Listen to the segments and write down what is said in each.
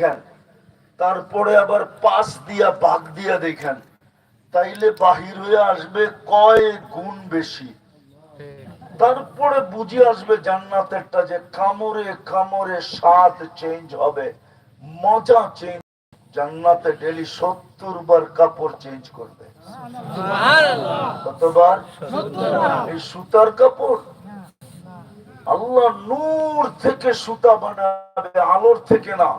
দেখেন। তারপরে আবার পাশ দিয়া বাঘ দিয়া দেখেন। তাইলে বাহির হয়ে আসবে কয় গুণ বেশি? তারপরে বুঝে আসবে জান্নাতেরটা যে কামড়ে কামড়ে স্বাদ চেঞ্জ হবে। মজা চেঞ্জ জান্নাতে ডেলি সত্তর বার কাপড় চেঞ্জ করবে। কতবার? এই সুতার কাপড়? আল্লাহ নূর থেকে সুতা বানাবে আলোর থেকে না।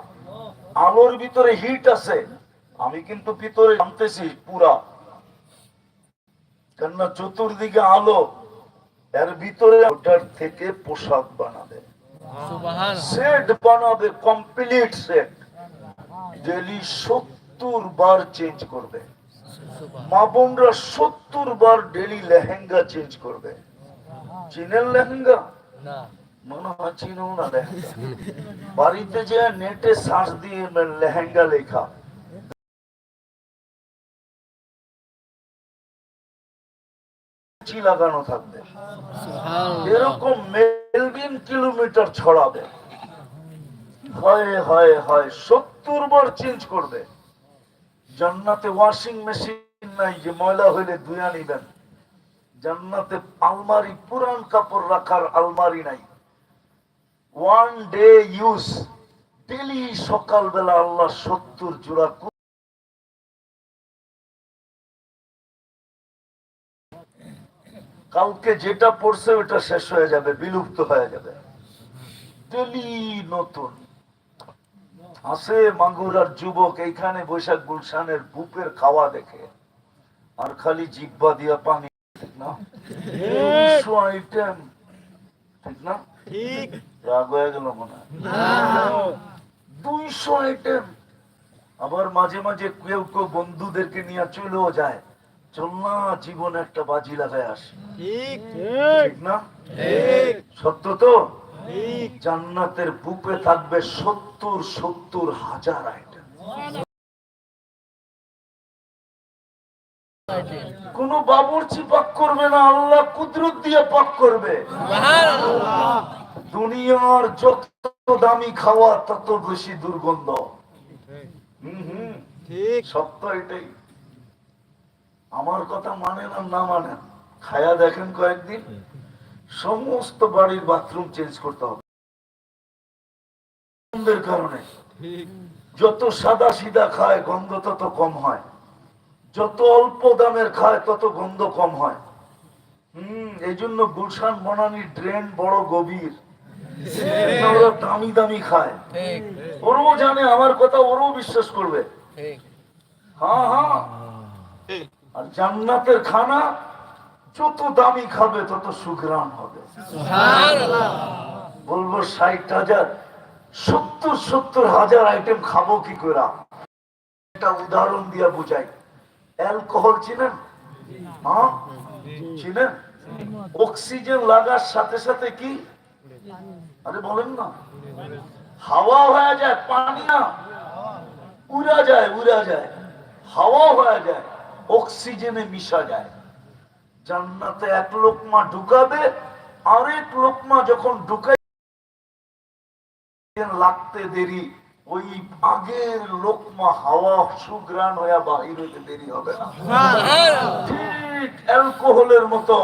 আলোর ভিতরে হিট আছে। আমি কিন্তু ভিতরে জানতেছি পুরা। কেননা চতুর্দিকে আলো এর ভিতরে ওটার থেকে পোশাক বানাবে। সেট বানাবে কমপ্লিট সেট ডেলি সত্তর বার চেঞ্জ করবে। মা বোনরা সত্তর বার ডেলি লেহেঙ্গা চেঞ্জ করবে। চিনেন লেহেঙ্গা? মনে চিনো না বাড়িতে যে নেটে সার্চ দিয়ে লেহেঙ্গা লেখা। লাগানো থাকবে। এরকম মেলবিন কিলোমিটার ছড়াবে। হয় হয় হয় সত্তর বার চেঞ্জ করবে। জান্নাতে ওয়াশিং মেশিন নাই যে ময়লা হইলে ধুয়া নিবেন। জান্নাতে আলমারি পুরান কাপড় রাখার আলমারি নাই। ওয়ান ডে ইউজ ডেলি সকালবেলা আল্লাহ সত্তর জোড়া কু- কালকে যেটা পড়ছে ওটা শেষ হয়ে যাবে বিলুপ্ত হয়ে যাবে। ডেলি নতুন। আছে মাগুরার যুবক এইখানে বৈশাখ গুলশানের বুপের খাওয়া দেখে। আর খালি জিব্বা দিয়া পানি ঠিক না? ঠিক। না? রাগ হয়ে গেল মনে দুইশো আইটেম আবার মাঝে মাঝে কেউ কেউ বন্ধুদেরকে নিয়ে চলেও যায়। চল না জীবন একটা বাজি লাগায় আসি। ঠিক না? সত্য তো? জান্নাতের বুকে থাকবে সত্তর সত্তর হাজার আইটেম কোন বাবুর্চি পাক করবে না আল্লাহ কুদরত দিয়ে পাক করবে। দুনিয়ার যত দামি খাওয়া তত বেশি দুর্গন্ধ। সত্য এটাই। আমার কথা মানেন আর না মানেন খায়া দেখেন কয়েকদিন। সমস্ত বাড়ির বাথরুম চেঞ্জ করতে হবে। গন্ধের কারণে। যত সাদা সিধা খায় গন্ধ তত কম হয়। যত অল্প দামের খায় তত গন্ধ কম হয়। হম এই জন্য গুলশান বনানির ড্রেন বড় গভীর। ওরা দামি দামি খায়। ওরও জানে আমার কথা ওরও বিশ্বাস করবে। হ্যাঁ হ্যাঁ। আর জান্নাতের খানা যত দামি খাবে তত সুগ্রাম হবে। বলব ষাট হাজার সত্তর সত্তর হাজার আইটেম খাব কি করে? একটা উদাহরণ দিয়া বুঝাই। অ্যালকোহল চিনেন? হ্যাঁ চিনেন? অক্সিজেন লাগার সাথে সাথে কি? আরে বলেন না। হাওয়া হয়ে যায় পানি না। উড়া যায় উড়া যায়। হাওয়া হয়ে যায় অক্সিজেনে মিশা যায়। জান্নাতে এক লোকমা ঢুকাবে আরেক লোকমা যখন ঢুকাই লাগতে দেরি। ওই আগের লোকমা হাওয়া সুগ্রাণ হইয়া বাহির হইতে দেরি হবে না। ঠিক অ্যালকোহলের মতো।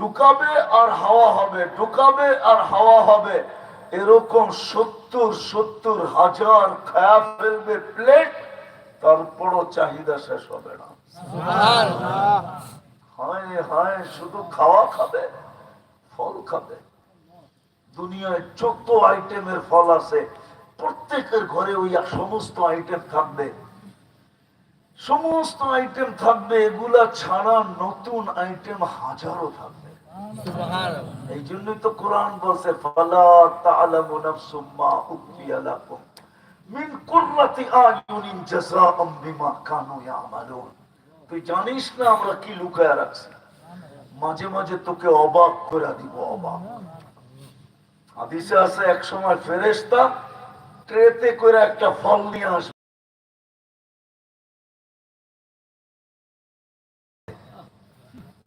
ঢুকাবে আর হাওয়া হবে, ঢুকাবে আর হাওয়া হবে। এরকম সত্তর সত্তর হাজার খায়া ফেলবে প্লেট তারপরও চাহিদা শেষ হবে না। হায় হায়, শুধু খাওয়া খাবে, ফল খাবে। দুনিয়ায় যত আইটেমের ফল আছে, প্রত্যেকের ঘরে ওই সমস্ত আইটেম থাকবে। সমস্ত আইটেম থাকবে, এগুলা ছাড়া নতুন আইটেম হাজারো থাকবে। এই জন্যই তো কোরআন বলছে তুই জানিস না আমরা কি লুকায় রাখছি? মাঝে মাঝে তোকে অবাক করে দিব, অবাক। হাদিসে আছে, এক সময় ফেরেশতা ট্রেতে করে একটা ফল নিয়ে আসবে।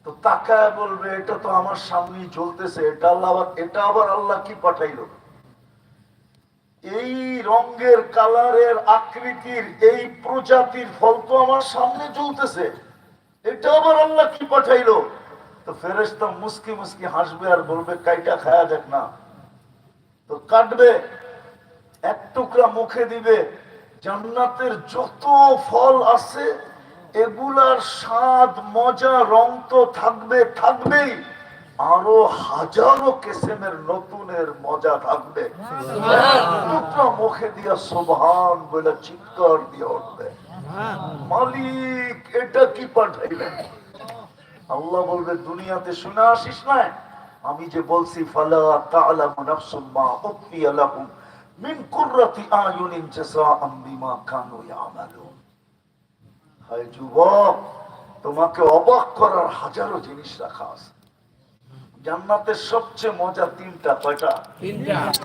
তো তাকায় বলবে, এটা তো আমার সামনে চলতেছে এটা আল্লাহ আবার, এটা আবার আল্লাহ কি পাঠাইলো? এই রঙের, কালারের আকৃতির, এই প্রজাতির ফল তো আমার সামনে চলতেছে এটা আবার আল্লাহ কি পাঠাইলো? তো ফেরেস্তা মুসকি মুসকি হাসবে আর বলবে, কাইটা খায়া দেখ না। তো কাটবে, এক টুকরা মুখে দিবে, জান্নাতের যত ফল আছে এগুলার স্বাদ মজা রং তো থাকবে থাকবেই। আরও হাজারো কেসেমের নতুনের মজা থাকবে। টুকরা মুখে দিয়া সোভান বলে চিৎকার দিয়ে উঠবে। মালিক এটা কি পাঠাইলেন? আল্লাহ বলবে দুনিয়াতে শুনে আসিস না? আমি যে বলছি ফালা তাআলামু নাফসুম মা উখফিয়া লাহুম মিন কুররাতি আয়ুনিন জাযাআম বিমা কানু ইয়ামালুন। যুবক তোমাকে অবাক করার হাজারো জিনিস রাখা আছে। জান্নাতের সবচেয়ে মজা তিনটা কয়টা?